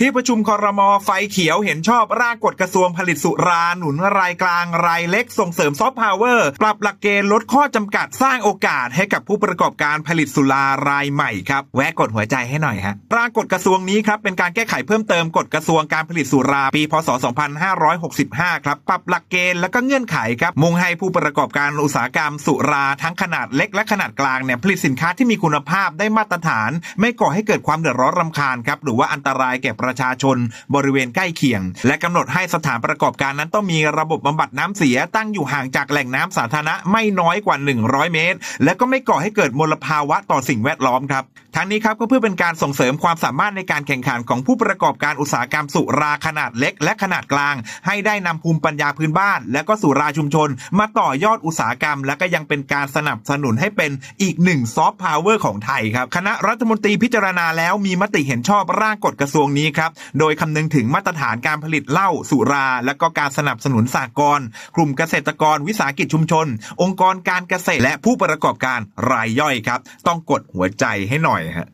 ที่ประชุมคอรมอไฟเขียวเห็นชอบร่างกฎกระทรวงผลิตสุราหนุนรายกลางรายเล็กส่งเสริมซอฟต์พาวเวอร์ปรับหลักเกณฑ์ลดข้อจำกัดสร้างโอกาสให้กับผู้ประกอบการผลิตสุรารายใหม่ครับแวะกดหัวใจให้หน่อยฮะร่างกฎกระทรวงนี้ครับเป็นการแก้ไขเพิ่มเติมกฎกระทรวงการผลิตสุราปีพศ 2565 ครับปรับหลักเกณฑ์และก็เงื่อนไขครับมุ่งให้ผู้ประกอบการอุตสาหกรรมสุราทั้งขนาดเล็กและขนาดกลางเนี่ยผลิตสินค้าที่มีคุณภาพได้มาตรฐาน ไม่ก่อให้เกิดความเดือดร้อนรำคาญครับหรือว่าอันตรายแก่ประชาชนบริเวณใกล้เคียง และกำหนดให้สถานประกอบการนั้นต้องมีระบบบำบัดน้ำเสียตั้งอยู่ห่างจากแหล่งน้ำสาธารณะไม่น้อยกว่า 100 เมตร และก็ไม่ก่อให้เกิดมลภาวะต่อสิ่งแวดล้อมครับ ทั้งนี้ครับก็เพื่อเป็นการส่งเสริมความสามารถในการแข่งขันของผู้ประกอบการอุตสาหกรรมสุราขนาดเล็ก และขนาดกลาง ให้ได้นำภูมิปัญญาพื้นบ้าน และก็สุราชุมชน มาต่อยอดอุตสาหกรรม และก็ยังเป็นการสนับสนุนให้เป็นอีกหนึ่งซอฟต์พาวเวอร์ของไทยครับ คณะรัฐมนตรีพิจารณาแล้วมีมติเห็นชอบร่างกฎกระทรวงนี้ครับ โดยคำนึงถึงมาตรฐานการผลิตเหล้าสุรา และก็การสนับสนุนสากลกลุ่มเกษตรกรวิสาหกิจชุมชน องค์กรการเกษตรและผู้ประกอบการรายย่อยครับ ต้องกดหัวใจให้หน่อย I